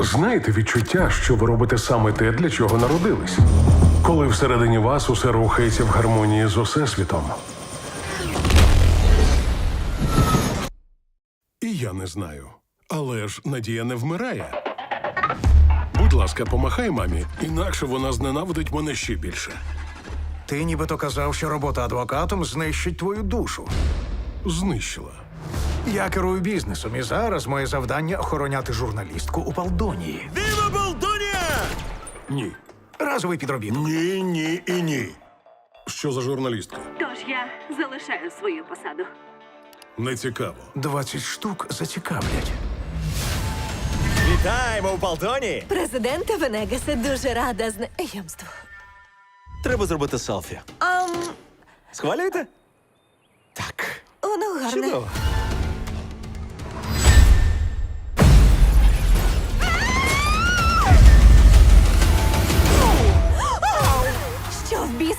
Знаєте відчуття, що ви робите саме те, для чого народились? Коли всередині вас усе рухається в гармонії з усесвітом. І я не знаю. Але ж надія не вмирає. Будь ласка, помахай мамі, інакше вона зненавидить мене ще більше. Ти нібито казав, що робота адвокатом знищить твою душу. Знищила. Я керую бізнесом, і зараз моє завдання охороняти журналістку у Палдонії. Віва Балдонія! Ні. Разовий підробіток. Ні, ні і ні. Що за журналістка? Тож я залишаю свою посаду. Не цікаво. 20 штук зацікавлять. Вітаємо у Балдоні! Президенте Венегасе, дуже рада знайомству. Треба зробити селфі. Ам, Схвалюєте? Так. воно гарне. Чудово.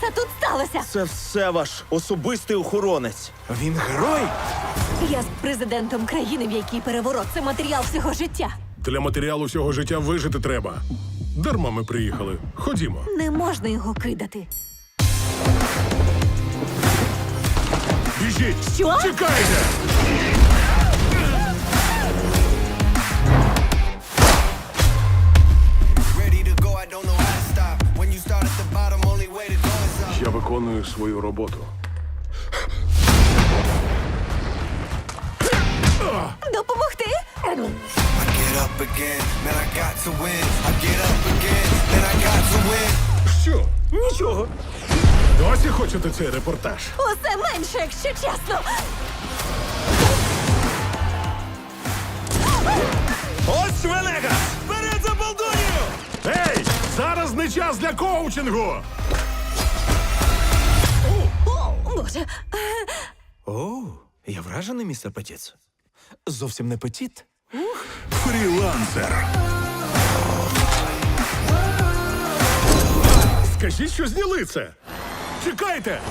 Біса тут сталося? Це все ваш особистий охоронець. Він герой? Я з президентом країни, в якій переворот це матеріал всього життя. Для матеріалу всього життя вижити треба. Дарма ми приїхали. Ходімо. Не можна його кидати. Біжіть! Що? Чекайте! I got to win. Що? Нічого. Досі хочете цей репортаж? Усе менше, якщо чесно. Ось Венегас! Вперед за Балдонію! Ей! Зараз не час для коучингу! Боже. О, я вражений, містер Петіц. Зовсім не петіт. Фрілансер. Скажіть, що зняли це. Чекайте!